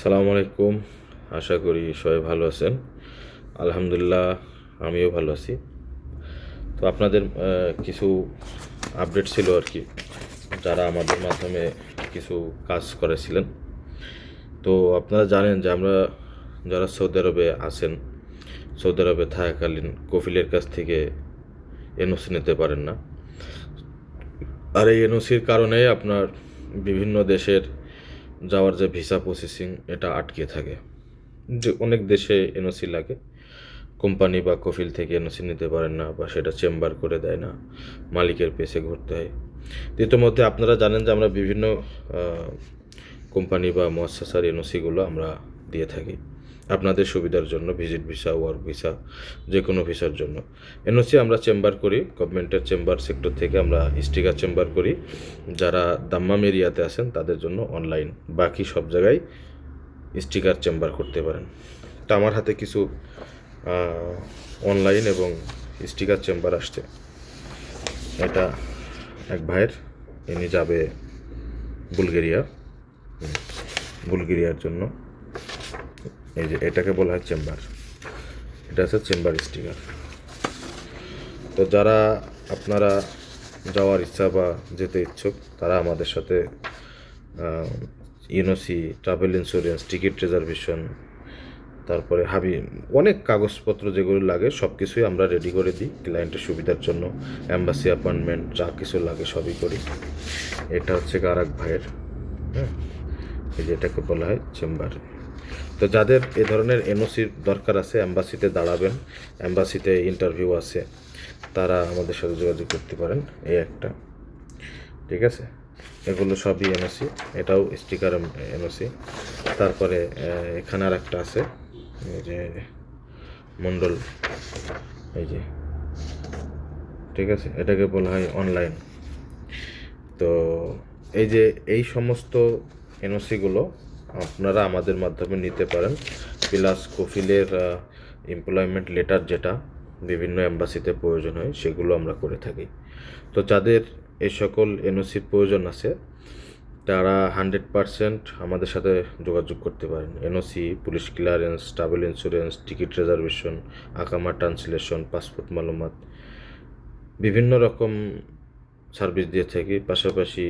সালামু আলাইকুম। আশা করি সবাই ভালো আছেন। আলহামদুলিল্লাহ, আমিও ভালো আছি। তো আপনাদের কিছু আপডেট ছিল আর কি, যারা আমাদের মাধ্যমে কিছু কাজ করেছিলেন। তো আপনারা জানেন যে আমরা যারা সৌদি আরবে আছেন, সৌদি আরবে থাকাকালীন কফিলের কাছ থেকে এনওসি নিতে পারেন না। আর এই এনওসির কারণে আপনার বিভিন্ন দেশের যাওয়ার যে ভিসা প্রসেসিং, এটা আটকে থাকে। যে অনেক দেশে এনওসি লাগে। কোম্পানি বা কফিল থেকে এনওসি নিতে পারেন না বা সেটা চেম্বার করে দেয় না। মালিকের পেছে ঘুরতে হয়। ইতিমধ্যে আপনারা জানেন যে আমরা বিভিন্ন কোম্পানি বা মহাসার এনওসিগুলো আমরা দিয়ে থাকি। আপনাদের সুবিধার জন্য ভিজিট ভিসা ওয়ার্ক ভিসা যে কোনো ভিসার জন্য। এনওসি আমরা চেম্বার করি গভর্নমেন্টের চেম্বার সেক্টর থেকে আমরা স্টিকার চেম্বার করি। যারা দাম্মাম এরিয়াতে আছেন, তাদের জন্য অনলাইন বাকি সব জায়গায় স্টিকার চেম্বার করতে পারেন। তো আমার হাতে কিছু অনলাইন এবং স্টিকার চেম্বার আসছে। এটা এক ভাইয়ের, ইনি যাবে বুলগেরিয়া। বুলগেরিয়ার জন্য। এই যে এটাকে বলা হয় চেম্বার। এটা হচ্ছে চেম্বার স্টিকার। তো যারা আপনারা যাওয়ার ইচ্ছা বা যেতে ইচ্ছুক, তারা আমাদের সাথে ইউনোসি ট্রাভেল ইন্স্যুরেন্স, টিকিট রিজার্ভেশন, তারপরে হাবি, অনেক কাগজপত্র যেগুলো লাগে, সব কিছুই আমরা রেডি করে দিই ক্লায়েন্টের সুবিধার জন্য। অ্যাম্বাসি অ্যাপয়েন্টমেন্ট যা কিছু লাগে সবই করি। এটা হচ্ছে কারাক ভাইয়ের হ্যাঁ? এই যে এটাকে বলা হয় চেম্বার। তো যাদের এ ধরনের এনওসির দরকার আছে অ্যাম্বাসিতে দাঁড়াবেন অ্যাম্বাসিতে ইন্টারভিউ আছে, তারা আমাদের সাথে যোগাযোগ করতে পারেন, এই একটা। ঠিক আছে? এগুলো সবই এনওসি এটাও স্টিকার এনওসি তারপরে এখানে আর একটা আছে, এই যে মণ্ডল এই যে। ঠিক আছে? এটাকে বলা হয় অনলাইন তো এই যে, এই সমস্ত এনওসিগুলো আপনারা আমাদের মাধ্যমে নিতে পারেন। প্লাস কফিলের এমপ্লয়মেন্ট লেটার যেটা বিভিন্ন এম্বাসিতে প্রয়োজন হয়, সেগুলো আমরা করে থাকি। তো যাদের এই সকল এনওসির প্রয়োজন আছে, তারা হান্ড্রেড পারসেন্ট আমাদের সাথে যোগাযোগ করতে পারেন। NOC police clearance travel insurance ticket reservation আকামা ট্রান্সলেশন পাসপোর্ট মালুমাত, বিভিন্ন রকম সার্ভিস দিয়ে থাকি। পাশাপাশি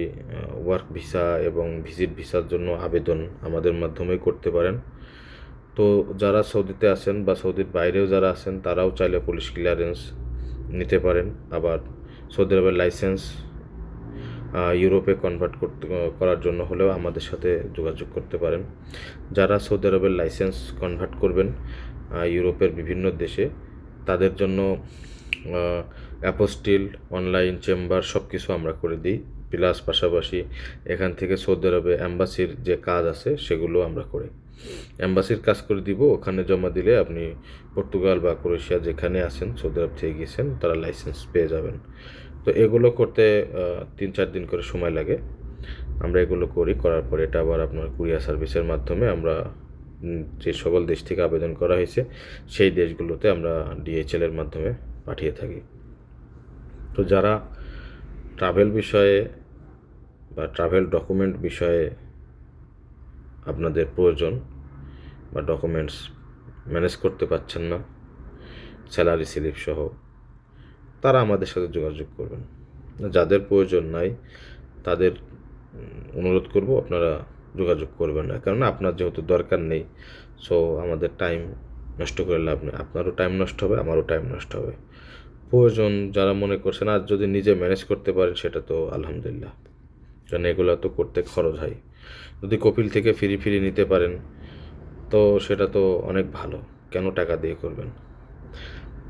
ওয়ার্ক ভিসা এবং ভিজিট ভিসার জন্য আবেদন আমাদের মাধ্যমে করতে পারেন। তো যারা সৌদিতে আছেন বা সৌদির বাইরেও যারা আছেন, তারাও চাইলে পুলিশ ক্লিয়ারেন্স নিতে পারেন। আবার সৌদি আরবের লাইসেন্স ইউরোপে কনভার্ট করতে, করার জন্য হলেও আমাদের সাথে যোগাযোগ করতে পারেন। যারা সৌদি আরবের লাইসেন্স কনভার্ট করবেন ইউরোপের বিভিন্ন দেশে, তাদের জন্য অ্যাপোস্টিল অনলাইন চেম্বার সব কিছু আমরা করে দিই। প্লাস পাশাপাশি এখান থেকে সৌদি আরবে অ্যাম্বাসির যে কাজ আছে, সেগুলো আমরা করি। অ্যাম্বাসির কাজ করে দিব, ওখানে জমা দিলে আপনি পর্তুগাল বা ক্রোয়েশিয়া যেখানে আছেন সৌদি আরব থেকে গিয়েছেন তারা লাইসেন্স পেয়ে যাবেন। তো এগুলো করতে তিন চার দিন করে সময় লাগে। আমরা এগুলো করি, করার পরে এটা আবার আপনার কুরিয়ার সার্ভিসের মাধ্যমে আমরা যে সকল দেশ থেকে আবেদন করা হয়েছে, সেই দেশগুলোতে আমরা ডিএইচএল এর মাধ্যমে পাঠিয়ে থাকি। তো যারা ট্রাভেল বিষয়ে বা ট্রাভেল ডকুমেন্ট বিষয়ে আপনাদের প্রয়োজন বা ডকুমেন্টস ম্যানেজ করতে পারছেন না স্যালারি স্লিপ সহ, তারা আমাদের সাথে যোগাযোগ করবেন। যাদের প্রয়োজন নাই, তাদের অনুরোধ করব আপনারা যোগাযোগ করবেন না। কারণ আপনার যেহেতু দরকার নেই সো আমাদের টাইম নষ্ট করে লাভ নেই। আপনারও টাইম নষ্ট হবে, আমারও টাইম নষ্ট হবে। প্রয়োজন যারা মনে করছেন আর যদি নিজে ম্যানেজ করতে পারেন, সেটা তো আলহামদুলিল্লাহ। কারণ এগুলো তো করতে খরচ হয়। যদি কপিল থেকে ফিরি ফিরি নিতে পারেন, তো সেটা তো অনেক ভালো। কেন টাকা দিয়ে করবেন?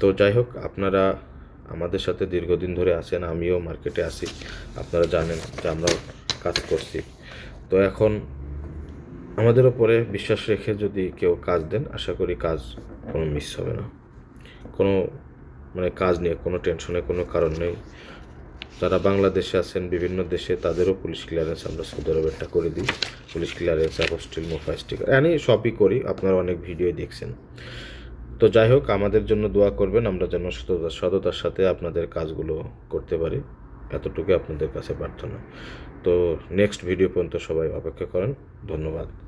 তো যাই হোক, আপনারা আমাদের সাথে দীর্ঘদিন ধরে আছেন, আমিও মার্কেটে আছি। আপনারা জানেন যে আমরাও কাজ করছি। তো এখন আমাদের ওপরে বিশ্বাস রেখে যদি কেউ কাজ দেন, আশা করি কাজ কোনো মিস হবে না। কোনো মানে কাজ নিয়ে, কোনো টেনশনের কোনো কারণ নেই। যারা বাংলাদেশে আছেন, বিভিন্ন দেশে, তাদেরও পুলিশ ক্লিয়ারেন্স আমরা সৌদি আরবেরটা করে দিই। Police clearance apostille MOFA sticker আমি সবই করি, আপনারা অনেক ভিডিও দেখছেন। তো যাই হোক, আমাদের জন্য দোয়া করবেন, আমরা যেন সততা সততার সাথে আপনাদের কাজগুলো করতে পারি। এতটুকু আপনাদের কাছে প্রার্থনা। তো নেক্সট ভিডিও পর্যন্ত সবাই অপেক্ষা করেন। ধন্যবাদ।